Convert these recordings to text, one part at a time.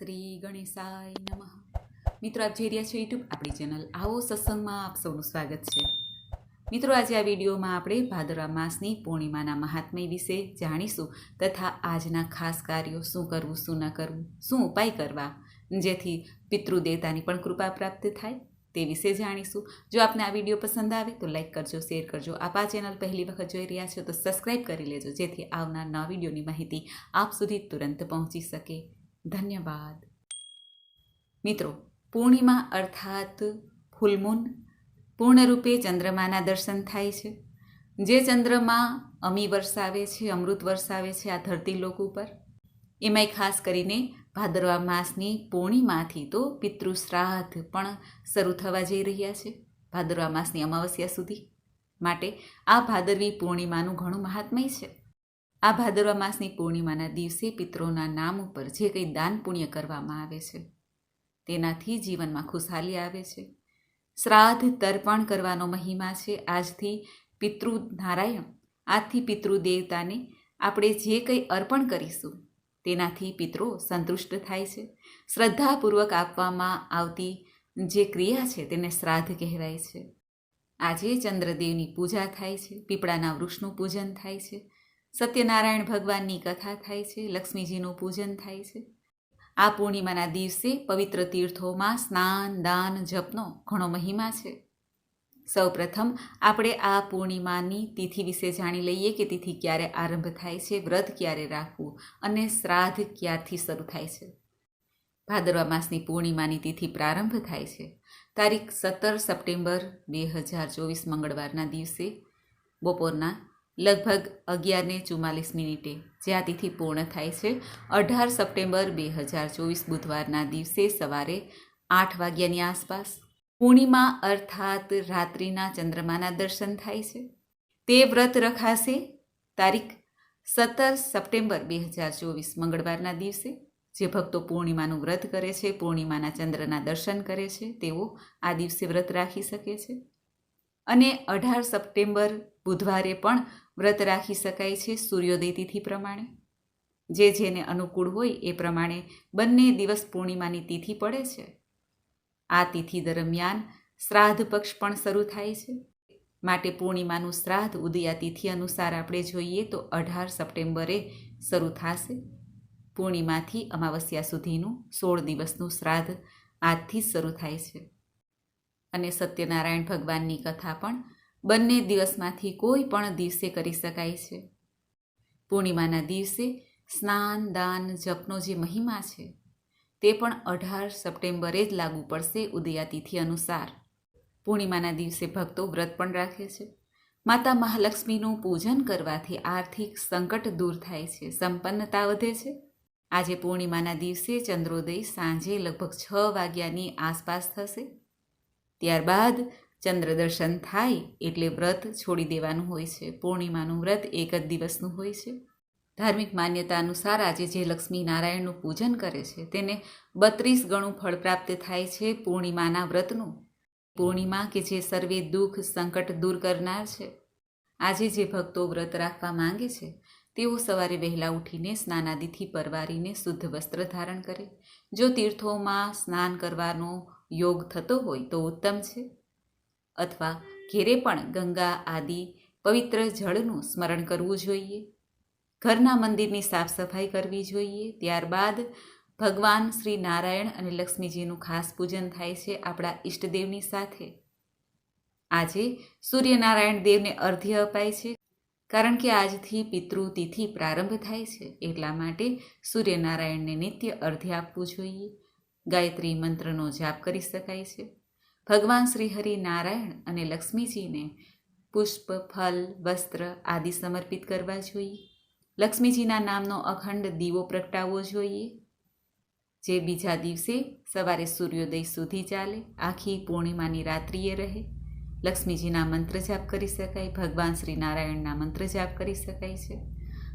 શ્રી ગણેશાય નમઃ. મિત્રો, આપ જોઈ રહ્યા છો યુટ્યુબ આપણી ચેનલ આવો સત્સંગમાં આપ સૌનું સ્વાગત છે. મિત્રો, આજે આ વિડીયોમાં આપણે ભાદરવા માસની પૂર્ણિમાના મહાત્મય વિશે જાણીશું તથા આજના ખાસ કાર્યો, શું કરવું, શું ન કરવું, શું ઉપાય કરવા, જેથી પિતૃદેવતાની પણ કૃપા પ્રાપ્ત થાય તે વિશે જાણીશું. જો આપને આ વીડિયો પસંદ આવે તો લાઈક કરજો, શેર કરજો. આપ આ ચેનલ પહેલી વખત જોઈ રહ્યા છો તો સબસ્ક્રાઈબ કરી લેજો, જેથી આવનાર નવા વિડીયોની માહિતી આપ સુધી તુરંત પહોંચી શકે. ધન્યવાદ. મિત્રો, પૂર્ણિમા અર્થાત ફૂલમૂન પૂર્ણરૂપે ચંદ્રમાના દર્શન થાય છે. જે ચંદ્રમા અમી વરસાવે છે, અમૃત વરસાવે છે આ ધરતી લોક ઉપર, એમાંય ખાસ કરીને ભાદરવા માસની પૂર્ણિમાથી તો પિતૃશ્રાદ્ધ પણ શરૂ થવા જઈ રહ્યા છે, ભાદરવા માસની અમાવસ્યા સુધી. માટે આ ભાદરવી પૂર્ણિમાનું ઘણું મહાત્મય છે. આ ભાદરવા માસની પૂર્ણિમાના દિવસે પિત્રોના નામ ઉપર જે કંઈ દાન પુણ્ય કરવામાં આવે છે, તેનાથી જીવનમાં ખુશહાલી આવે છે. શ્રાદ્ધ તર્પણ કરવાનો મહિમા છે. આજથી પિતૃ નારાયણ, આજથી પિતૃ દેવતાને આપણે જે કંઈ અર્પણ કરીશું, તેનાથી પિત્રો સંતુષ્ટ થાય છે. શ્રદ્ધાપૂર્વક આપવામાં આવતી જે ક્રિયા છે તેને શ્રાદ્ધ કહેવાય છે. આજે ચંદ્રદેવની પૂજા થાય છે, પીપળાના વૃક્ષનું પૂજન થાય છે. સત્યનારાયણ ભગવાનની કથા થાય છે, લક્ષ્મીજીનું પૂજન થાય છે. આ પૂર્ણિમાના દિવસે પવિત્ર તીર્થોમાં સ્નાન, દાન, જપનો ઘણો મહિમા છે. સૌપ્રથમ આપણે આ પૂર્ણિમાની તિથિ વિશે જાણી લઈએ કે તિથિ ક્યારે આરંભ થાય છે, વ્રત ક્યારે રાખવું અને શ્રાદ્ધ ક્યારથી શરૂ થાય છે. ભાદરવા માસની પૂર્ણિમાની તિથિ પ્રારંભ થાય છે. તારીખ સત્તર સપ્ટેમ્બર બે હજાર ચોવીસ મંગળવારના દિવસે બપોરના લગભગ અગિયારને ચુમ્માલીસ મિનિટે, જે આ તિથિ પૂર્ણ થાય છે. અઢાર સપ્ટેમ્બર બે હજાર ચોવીસ બુધવારના દિવસે સવારે આઠ વાગ્યાની આસપાસ પૂર્ણિમા અર્થાત રાત્રિના ચંદ્રમાના દર્શન થાય છે. તે વ્રત રખાશે. તારીખ સત્તર સપ્ટેમ્બર બે હજાર ચોવીસ મંગળવારના દિવસે. જે ભક્તો પૂર્ણિમાનું વ્રત કરે છે, પૂર્ણિમાના ચંદ્રના દર્શન કરે છે, તેઓ આ દિવસે વ્રત રાખી શકે છે. અને અઢાર સપ્ટેમ્બર બુધવારે પણ વ્રત રાખી શકાય છે સૂર્યોદય તિથિ પ્રમાણે. જે જેને અનુકૂળ હોય એ પ્રમાણે બંને દિવસ પૂર્ણિમાની તિથિ પડે છે. આ તિથિ દરમિયાન શ્રાદ્ધ પક્ષ પણ શરૂ થાય છે. માટે પૂર્ણિમાનું શ્રાદ્ધ ઉદયા તિથિ અનુસાર આપણે જોઈએ તો અઢાર સપ્ટેમ્બરે શરૂ થશે. પૂર્ણિમાથી અમાવસ્યા સુધીનું સોળ દિવસનું શ્રાદ્ધ આજથી જ શરૂ થાય છે. અને સત્યનારાયણ ભગવાનની કથા પણ બંને દિવસમાંથી કોઈ પણ દિવસે કરી શકાય છે. પૂર્ણિમાના દિવસે સ્નાન, દાન, જપનો જે મહિમા છે, તે પણ અઢાર સપ્ટેમ્બરે જ લાગુ પડશે ઉદયાતિથિ અનુસાર. પૂર્ણિમાના દિવસે ભક્તો વ્રત પણ રાખે છે. માતા મહાલક્ષ્મીનું પૂજન કરવાથી આર્થિક સંકટ દૂર થાય છે, સંપન્નતા વધે છે. આજે પૂર્ણિમાના દિવસે ચંદ્રોદય સાંજે લગભગ છ વાગ્યાની આસપાસ થશે. ત્યારબાદ ચંદ્ર દર્શન થાય એટલે વ્રત છોડી દેવાનું હોય છે. પૂર્ણિમાનું વ્રત એક જ દિવસનું હોય છે. ધાર્મિક માન્યતા અનુસાર આજે જે લક્ષ્મી નારાયણનું પૂજન કરે છે તેને બત્રીસ ગણું ફળ પ્રાપ્ત થાય છે પૂર્ણિમાના વ્રતનું. પૂર્ણિમા કે જે સર્વે દુઃખ સંકટ દૂર કરનાર છે. આજે જે ભક્તો વ્રત રાખવા માંગે છે, તેઓ સવારે વહેલા ઉઠીને સ્નાનાદિથી પરવારીને શુદ્ધ વસ્ત્ર ધારણ કરે. જો તીર્થોમાં સ્નાન કરવાનો યોગ થતો હોય તો ઉત્તમ છે. અથવા ઘેરે પણ ગંગા આદિ પવિત્ર જળનું સ્મરણ કરવું જોઈએ. ઘરના મંદિરની સાફ સફાઈ કરવી જોઈએ. ત્યારબાદ ભગવાન શ્રી નારાયણ અને લક્ષ્મીજીનું ખાસ પૂજન થાય છે આપણા ઈષ્ટદેવની સાથે. આજે સૂર્યનારાયણ દેવને અર્ધ્ય અપાય છે કારણ કે આજથી પિતૃ તિથિ પ્રારંભ થાય છે. એટલા માટે સૂર્યનારાયણને નિત્ય અર્ધ્ય આપવું જોઈએ. ગાયત્રી મંત્રનો જાપ કરી શકાય છે. ભગવાન શ્રી હરિ નારાયણ અને લક્ષ્મીજીને પુષ્પ, ફલ, વસ્ત્ર આદિ સમર્પિત કરવા જોઈએ. લક્ષ્મીજીના નામનો અખંડ દીવો પ્રગટાવવો જોઈએ. જે બીજા દિવસે સવારે સૂર્યોદય સુધી ચાલે, આખી પૂર્ણિમાની રાત્રિએ રહે. લક્ષ્મીજીના મંત્ર જાપ કરી શકાય, ભગવાન શ્રી નારાયણના મંત્ર જાપ કરી શકાય છે.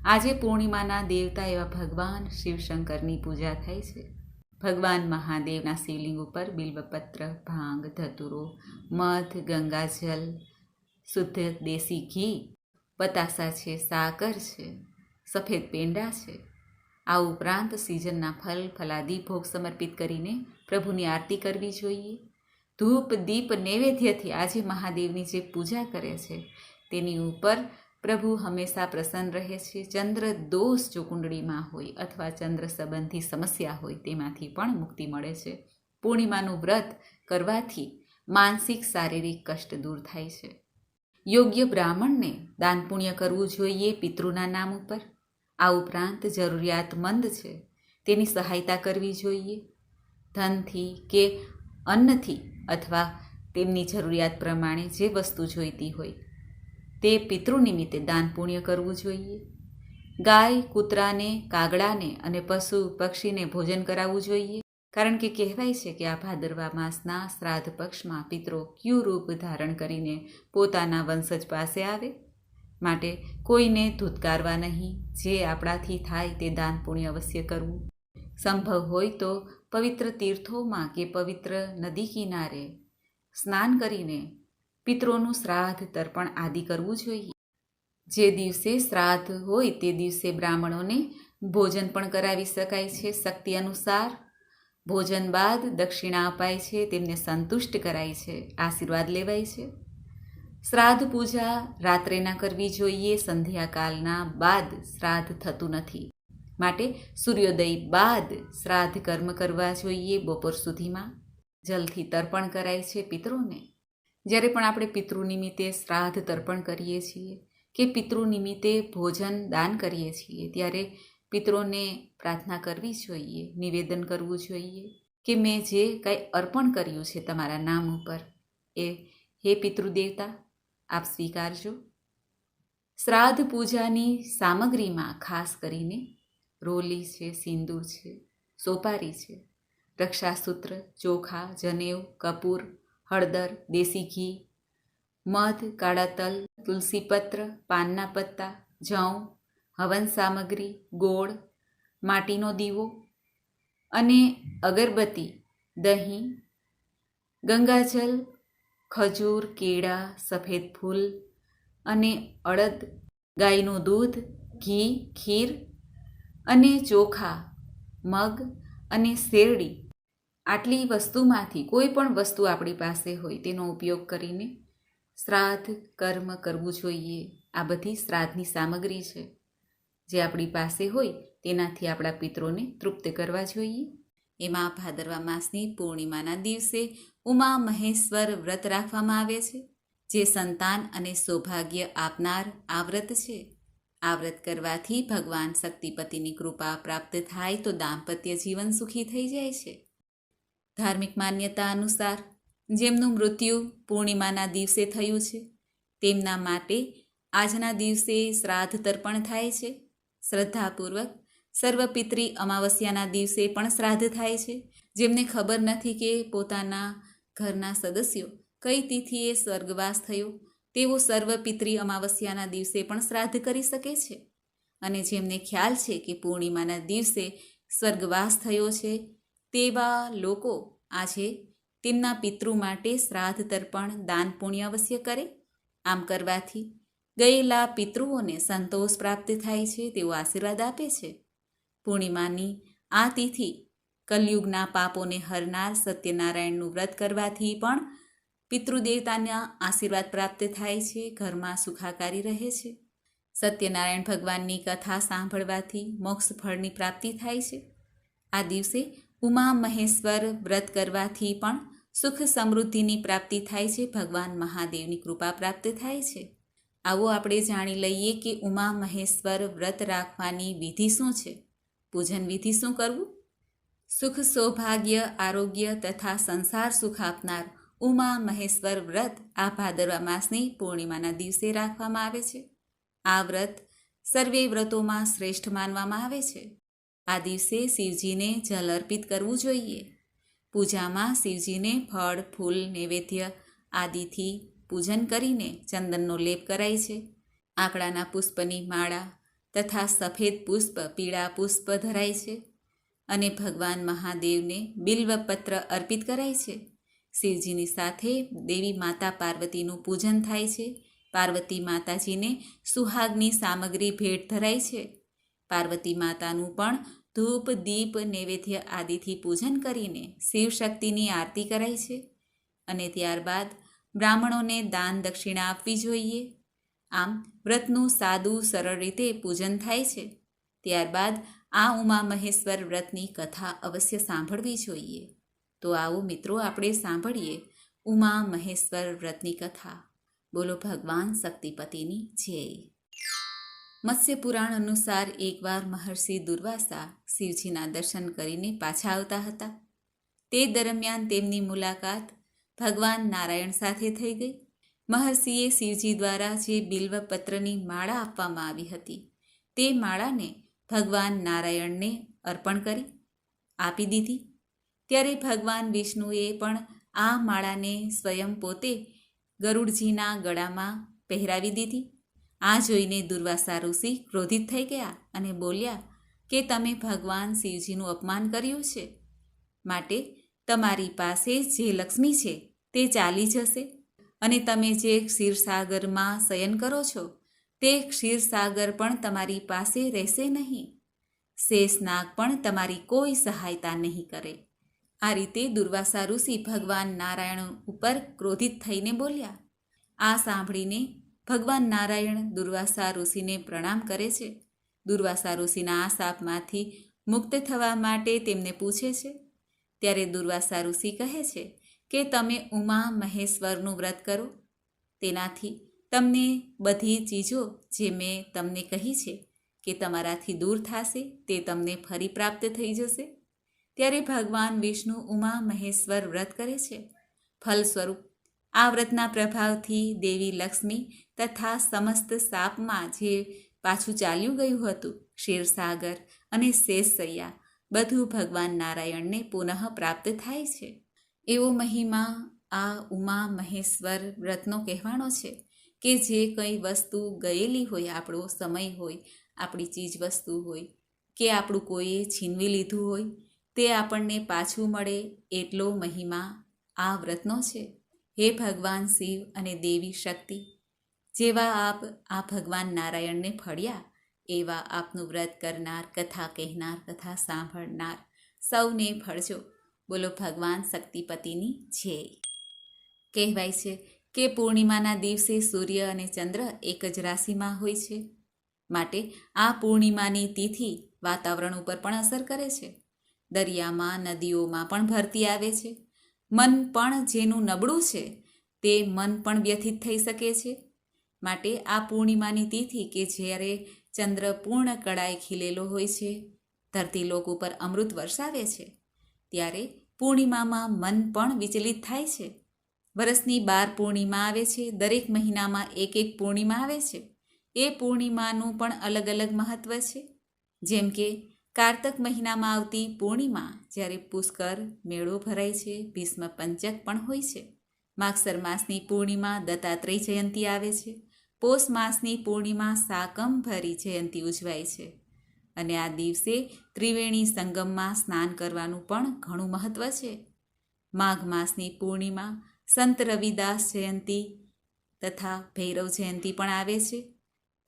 આજે પૂર્ણિમાના દેવતા એવા ભગવાન શિવશંકરની પૂજા થાય છે. ભગવાન મહાદેવના શિવલિંગ ઉપર બિલ્વપત્ર, ભાંગ, ધતુરો, મધ, ગંગાજલ, શુદ્ધ દેશી ઘી પતાસા છે, સાકર છે, સફેદ પેંડા છે. આ ઉપરાંત સિઝનના ફલ, ફલાદી ભોગ સમર્પિત કરીને પ્રભુની આરતી કરવી જોઈએ. ધૂપ, દીપ, નૈવેદ્યથી આજે મહાદેવની જે પૂજા કરે છે, તેની ઉપર પ્રભુ હંમેશા પ્રસન્ન રહે છે. ચંદ્ર દોષ જો કુંડળીમાં હોય અથવા ચંદ્ર સંબંધી સમસ્યા હોય તેમાંથી પણ મુક્તિ મળે છે. પૂર્ણિમાનું વ્રત કરવાથી માનસિક શારીરિક કષ્ટ દૂર થાય છે. યોગ્ય બ્રાહ્મણને દાન પુણ્ય કરવું જોઈએ પિતૃના નામ ઉપર. આ ઉપરાંત જરૂરિયાતમંદ છે. તેની સહાયતા કરવી જોઈએ. ધનથી કે અન્નથી અથવા તેમની જરૂરિયાત પ્રમાણે જે વસ્તુ જોઈતી હોય તે પિતૃ નિમિત્તે દાન પુણ્ય કરવું જોઈએ. ગાય, કૂતરાને, કાગડાને અને પશુ પક્ષીને ભોજન કરાવવું જોઈએ. કારણ કે કહેવાય છે કે આ ભાદરવા માસના શ્રાદ્ધ પક્ષમાં પિતરો ક્યુ રૂપ ધારણ કરીને પોતાના વંશજ પાસે આવે. માટે કોઈને ધૂતકારવા નહીં. જે આપણાથી થાય તે દાન પુણ્ય અવશ્ય કરવું. સંભવ હોય તો પવિત્ર તીર્થોમાં કે પવિત્ર નદી કિનારે સ્નાન કરીને પિતરોનું શ્રાદ્ધ તર્પણ આદિ કરવું જોઈએ. જે દિવસે શ્રાદ્ધ હોય તે દિવસે બ્રાહ્મણોને ભોજન પણ કરાવી શકાય છે શક્તિ અનુસાર. ભોજન બાદ દક્ષિણા અપાય છે, તેમને સંતુષ્ટ કરાય છે, આશીર્વાદ લેવાય છે. શ્રાદ્ધ પૂજા રાત્રે ના કરવી જોઈએ સંધ્યાકાલના બાદ શ્રાદ્ધ થતું નથી. માટે સૂર્યોદય બાદ શ્રાદ્ધ કર્મ કરવા જોઈએ બપોર સુધીમાં. જલથી તર્પણ કરાય છે પિતરોને જ્યારે પણ આપણે પિતૃ નિમિત્તે શ્રાદ્ધ તર્પણ કરીએ છીએ કે પિતૃ નિમિત્તે ભોજન દાન કરીએ છીએ, ત્યારે પિતૃને પ્રાર્થના કરવી જોઈએ, નિવેદન કરવું જોઈએ કે મેં જે કંઈ અર્પણ કર્યું છે તમારા નામ ઉપર એ હે પિતૃદેવતા, આપ સ્વીકારજો. શ્રાદ્ધ પૂજાની સામગ્રીમાં ખાસ કરીને રોલી છે, સિંદૂર છે, સોપારી છે, રક્ષાસૂત્ર, ચોખા, જનેવ, કપૂર હળદર, દેશી ઘી, મધ, કાળા તલ તુલસીપત્ર પાનના પત્તા જવ હવન સામગ્રી, ગોળ, માટીનો દીવો અને અગરબત્તી, દહીં, ગંગાજલ, ખજૂર, કેળા, સફેદ ફૂલ અને અડદ, ગાયનું દૂધ, ઘી, ખીર અને ચોખા, મગ અને શેરડી આટલી વસ્તુમાંથી કોઈ પણ વસ્તુ આપણી પાસે હોય તેનો ઉપયોગ કરીને શ્રાદ્ધ, કર્મ કરવું જોઈએ. આ બધી શ્રાદ્ધની સામગ્રી છે. જે આપણી પાસે હોય તેનાથી આપણા પિત્રોને તૃપ્ત કરવા જોઈએ. એમાં ભાદરવા માસની પૂર્ણિમાના દિવસે ઉમા મહેશ્વર વ્રત રાખવામાં આવે છે, જે સંતાન અને સૌભાગ્ય આપનાર આ વ્રત છે. આ વ્રત કરવાથી ભગવાન શક્તિપતિની કૃપા પ્રાપ્ત થાય તો દાંપત્ય જીવન સુખી થઈ જાય છે. ધાર્મિક માન્યતા અનુસાર જેમનું મૃત્યુ પૂર્ણિમાના દિવસે થયું છે, તેમના માટે આજના દિવસે શ્રાદ્ધ તર્પણ થાય છે. શ્રદ્ધાપૂર્વક સર્વપિત્રી અમાવસ્યાના દિવસે પણ શ્રાદ્ધ થાય છે. જેમને ખબર નથી કે પોતાના ઘરના સદસ્યો કઈ તિથિએ સ્વર્ગવાસ થયો, તેઓ સર્વપિત્રી અમાવસ્યાના દિવસે પણ શ્રાદ્ધ કરી શકે છે. અને જેમને ખ્યાલ છે કે પૂર્ણિમાના દિવસે સ્વર્ગવાસ થયો છે તેવા લોકો આજે તેમના પિતૃ માટે શ્રાદ્ધ તર્પણ, દાન પુણ્ય અવશ્ય કરે. આમ કરવાથી ગયેલા પિતૃઓને સંતોષ પ્રાપ્ત થાય છે, તેઓ આશીર્વાદ આપે છે. પૂર્ણિમાની આ તિથિ કલયુગના પાપોને હરનાર સત્યનારાયણનું વ્રત કરવાથી પણ પિતૃદેવતાના આશીર્વાદ પ્રાપ્ત થાય છે, ઘરમાં સુખાકારી રહે છે. સત્યનારાયણ ભગવાનની કથા સાંભળવાથી મોક્ષ ફળની પ્રાપ્તિ થાય છે. આ દિવસે ઉમા મહેશ્વર વ્રત કરવાથી પણ સુખ સમૃદ્ધિની પ્રાપ્તિ થાય છે, ભગવાન મહાદેવની કૃપા પ્રાપ્ત થાય છે. આવો આપણે જાણી લઈએ કે ઉમા મહેશ્વર વ્રત રાખવાની વિધિ શું છે? પૂજન વિધિ શું કરવું? સુખ, સૌભાગ્ય, આરોગ્ય તથા સંસાર સુખ આપનાર ઉમા મહેશ્વર વ્રત આ ભાદરવા માસની પૂર્ણિમાના દિવસે રાખવામાં આવે છે. આ વ્રત સર્વે વ્રતોમાં શ્રેષ્ઠ માનવામાં આવે છે. આ દિવસે શિવજીને જલ અર્પિત કરવું જોઈએ. પૂજામાં શિવજીને ફળ, ફૂલ, નૈવેદ્ય આદિથી પૂજન કરીને ચંદનનો લેપ કરાય છે. આંકડાના પુષ્પની માળા તથા સફેદ પુષ્પ પીળા પુષ્પ ધરાય છે અને ભગવાન મહાદેવને બિલ્વપત્ર અર્પિત કરાય છે. શિવજીની સાથે દેવી માતા પાર્વતીનું પૂજન થાય છે. પાર્વતી માતાજીને સુહાગની સામગ્રી ભેટ ધરાય છે. પાર્વતી માતાનું પણ ધૂપ, દીપ, નૈવેદ્ય આદિથી પૂજન કરીને શિવશક્તિની આરતી કરાય છે. અને ત્યારબાદ બ્રાહ્મણોને દાન દક્ષિણા આપવી જોઈએ. આમ વ્રતનું સાદું, સરળ રીતે પૂજન થાય છે. ત્યારબાદ આ ઉમા મહેશ્વર વ્રતની કથા અવશ્ય સાંભળવી જોઈએ. તો આવો મિત્રો આપણે સાંભળીએ ઉમા મહેશ્વર વ્રતની કથા. બોલો ભગવાન શક્તિપતિની જય. મત્સ્ય પુરાણ અનુસાર એકવાર મહર્ષિ દુર્વાસા શિવજીના દર્શન કરીને પાછા આવતા હતા. તે દરમિયાન તેમની મુલાકાત ભગવાન નારાયણ સાથે થઈ ગઈ. મહર્ષિએ શિવજી દ્વારા જે બિલ્વપત્રની માળા આપવામાં આવી હતી, તે માળાને ભગવાન નારાયણને અર્પણ કરી, આપી દીધી. ત્યારે ભગવાન વિષ્ણુએ પણ આ માળાને સ્વયં પોતે ગરુડજીના ગળામાં પહેરાવી દીધી. આ જોઈને દુર્વાસા ઋષિ ક્રોધિત થઈ ગયા અને બોલ્યા, કે તમે ભગવાન શિવજીનું અપમાન કર્યું છે? માટે તમારી પાસે જે લક્ષ્મી છે તે ચાલી જશે. અને તમે જે ક્ષીરસાગરમાં શયન કરો છો, તે ક્ષીરસાગર પણ તમારી પાસે રહેશે નહીં. શેષનાગ પણ તમારી કોઈ સહાયતા નહીં કરે. આ રીતે દુર્વાસા ઋષિ ભગવાન નારાયણ ઉપર ક્રોધિત થઈને બોલ્યા. આ સાંભળીને ભગવાન નારાયણ દુર્વાસા ઋષિને પ્રણામ કરે છે. દુર્વાસા ઋષિના આ શાપમાંથી મુક્ત થવા માટે તેમને પૂછે છે. ત્યારે દુર્વાસા ઋષિ કહે છે કે તમે ઉમા મહેશ્વરનું વ્રત કરો. તેનાથી તમને બધી ચીજો જે મેં તમને કહી છે કે તમારાથી દૂર થશે તે તમને ફરી પ્રાપ્ત થઈ જશે. ત્યારે ભગવાન વિષ્ણુ ઉમા મહેશ્વર વ્રત કરે છે. ફલ સ્વરૂપ આ વ્રતના પ્રભાવથી દેવી લક્ષ્મી તથા સમસ્ત સાપમાં જે પાછું ચાલ્યું ગયું હતું, ક્ષીરસાગર અને શેષસૈયા બધું ભગવાન નારાયણને પુનઃ પ્રાપ્ત થાય છે. એવો મહિમા આ ઉમા મહેશ્વર વ્રતનો કહેવાનો છે કે જે કંઈ વસ્તુ ગયેલી હોય, આપણો સમય હોય, આપણી ચીજ વસ્તુ હોય, કે આપણું કોઈએ છીનવી લીધું હોય, તે આપણને પાછું મળે એટલો મહિમા આ વ્રતનો છે. હે ભગવાન શિવ અને દેવી શક્તિ, જેવા આપ આ ભગવાન નારાયણને ફળ્યા, એવા આપનું વ્રત કરનાર, કથા કહેનાર, કથા સાંભળનાર સૌને ફળજો. બોલો ભગવાન શક્તિપતિની જય. કહેવાય છે કે પૂર્ણિમાના દિવસે સૂર્ય અને ચંદ્ર એક જ રાશિમાં હોય છે. માટે આ પૂર્ણિમાની તિથિ વાતાવરણ ઉપર પણ અસર કરે છે. દરિયામાં, નદીઓમાં પણ ભરતી આવે છે. મન પણ જેનું નબળું છે, તે મન પણ વ્યથિત થઈ શકે છે. માટે આ પૂર્ણિમાની તિથિ કે જ્યારે ચંદ્ર પૂર્ણ કળાએ ખીલેલો હોય છે, ધરતી લોક ઉપર અમૃત વરસાવે છે, ત્યારે પૂર્ણિમામાં મન પણ વિચલિત થાય છે. વરસની બાર પૂર્ણિમા આવે છે, દરેક મહિનામાં એક એક પૂર્ણિમા આવે છે. એ પૂર્ણિમાનું પણ અલગ અલગ મહત્ત્વ છે. જેમ કે કારતક મહિનામાં આવતી પૂર્ણિમા જ્યારે પુષ્કર, મેળો ભરાય છે, ભીષ્મ પંચક પણ હોય છે. માગસર માસની પૂર્ણિમા દત્તાત્રેય જયંતી આવે છે. પોષ માસની પૂર્ણિમા સાકંભરી જયંતી ઉજવાય છે. અને આ દિવસે ત્રિવેણી સંગમમાં સ્નાન કરવાનું પણ ઘણું મહત્ત્વ છે. માઘ માસની પૂર્ણિમા સંત રવિદાસ જયંતી તથા ભૈરવ જયંતી પણ આવે છે.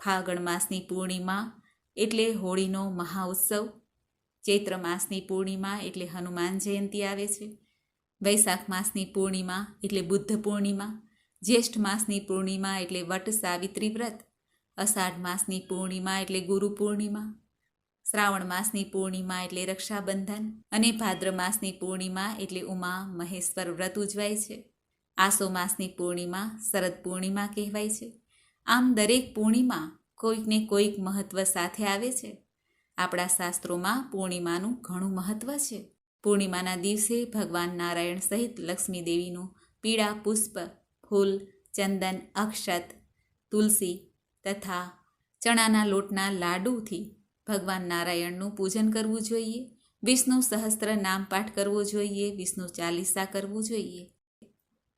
ફાગણ માસની પૂર્ણિમા એટલે હોળીનો મહાઉત્સવ, ચૈત્ર માસની પૂર્ણિમા એટલે હનુમાન જયંતી આવે છે, વૈશાખ માસની પૂર્ણિમા એટલે બુદ્ધ પૂર્ણિમા, જ્યેષ્ઠ માસની પૂર્ણિમા એટલે વટ સાવિત્રી વ્રત, અષાઢ માસની પૂર્ણિમા એટલે ગુરુ પૂર્ણિમા, શ્રાવણ માસની પૂર્ણિમા એટલે રક્ષાબંધન અને ભાદ્ર માસની પૂર્ણિમા એટલે ઉમા મહેશ્વર વ્રત ઉજવાય છે. આસો માસની પૂર્ણિમા શરદ પૂર્ણિમા કહેવાય છે. આમ દરેક પૂર્ણિમા કોઈકને કોઈક મહત્વ સાથે આવે છે. આપણા શાસ્ત્રોમાં પૂર્ણિમાનું ઘણું મહત્વ છે. પૂર્ણિમાના દિવસે ભગવાન નારાયણ સહિત લક્ષ્મી દેવીનું પીળા પુષ્પ, ફૂલ, ચંદન, અક્ષત, તુલસી તથા ચણાના લોટના લાડુથી ભગવાન નારાયણનું પૂજન કરવું જોઈએ. વિષ્ણુ સહસ્ત્ર નામ પાઠ કરવો જોઈએ. વિષ્ણુ ચાલીસા કરવું જોઈએ.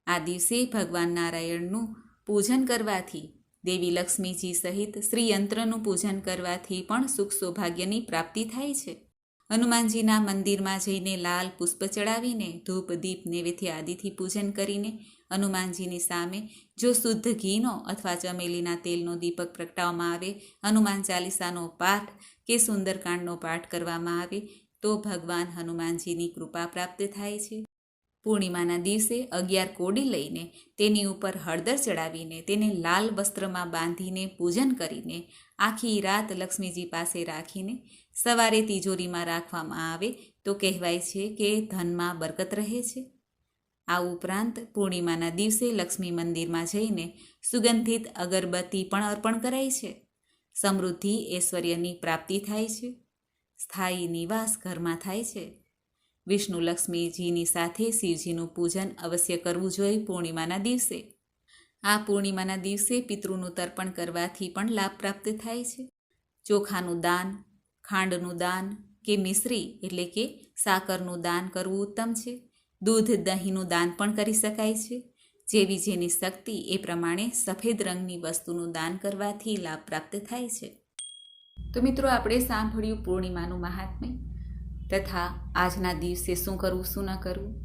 આ દિવસે ભગવાન નારાયણનું પૂજન કરવાથી દેવી લક્ષ્મીજી સહિત શ્રીયંત્રનું પૂજન કરવાથી પણ સુખ સૌભાગ્યની પ્રાપ્તિ થાય છે. હનુમાનજીના મંદિરમાં જઈને લાલ પુષ્પ ચડાવીને, ધૂપ, દીપ, નૈવેદ્ય આદિથી પૂજન કરીને હનુમાનજીની સામે જો શુદ્ધ ઘીનો અથવા ચમેલીના તેલનો દીપક પ્રગટાવવામાં આવે, હનુમાન ચાલીસાનો પાઠ કે સુંદરકાંડનો પાઠ કરવામાં આવે, તો ભગવાન હનુમાનજીની કૃપા પ્રાપ્ત થાય છે. પૂર્ણિમાના દિવસે અગિયાર કોડી લઈને તેની ઉપર હળદર ચડાવીને તેને લાલ વસ્ત્રમાં બાંધીને પૂજન કરીને આખી રાત લક્ષ્મીજી પાસે રાખીને સવારે તિજોરીમાં રાખવામાં આવે તો કહેવાય છે કે ધનમાં બરકત રહે છે. આ ઉપરાંત પૂર્ણિમાના દિવસે લક્ષ્મી મંદિરમાં જઈને સુગંધિત અગરબત્તી પણ અર્પણ કરાય છે. સમૃદ્ધિ ઐશ્વર્યની પ્રાપ્તિ થાય છે. સ્થાયી નિવાસ ઘરમાં થાય છે. વિષ્ણુ લક્ષ્મીજીની સાથે શિવજીનું પૂજન અવશ્ય કરવું જોઈએ પૂર્ણિમાના દિવસે. આ પૂર્ણિમાના દિવસે પિતૃનું તર્પણ કરવાથી પણ લાભ પ્રાપ્ત થાય છે. ચોખાનું દાન, ખાંડનું દાન કે મિશ્રી એટલે કે સાકરનું દાન કરવું ઉત્તમ છે. દૂધ, દહીંનું દાન પણ કરી શકાય છે. જેવી જેની શક્તિ એ પ્રમાણે સફેદ રંગની વસ્તુનું દાન કરવાથી લાભ પ્રાપ્ત થાય છે. તો મિત્રો, આપણે સાંભળ્યું પૂર્ણિમાનું મહાત્મ્ય. તથા આજના દિવસે શું કરવું, શું ન કરવું?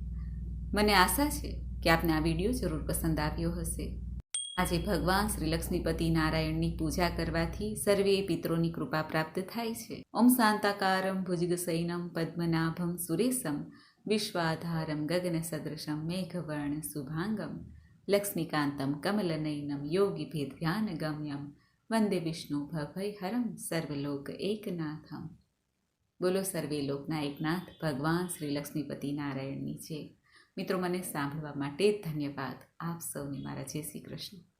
મને આશા છે કે આપને આ વીડિયો જરૂર પસંદ આવ્યો હશે. આજે ભગવાન શ્રી લક્ષ્મીપતિ નારાયણની પૂજા કરવાથી સર્વે પિત્રોની કૃપા પ્રાપ્ત થાય છે. ઓમ શાંતાકારમ ભુજગસૈનમ પદ્મનાભમ સુરેશમ વિશ્વાધારમ ગગન સદૃશમ મેઘવર્ણ શુભાંગમ લક્ષ્મીકાંતમ કમલનયનમ યોગી ધ્યાન ગમ્યમ વંદે વિષ્ણુ ભવૈહરમ સર્વલોક એકનાથમ. બોલો સર્વે લોકના એકનાથ ભગવાન શ્રી લક્ષ્મીપતિ નારાયણની છે મિત્રો, મને સાંભળવા માટે ધન્યવાદ. આપ સૌને મારા જય શ્રી કૃષ્ણ.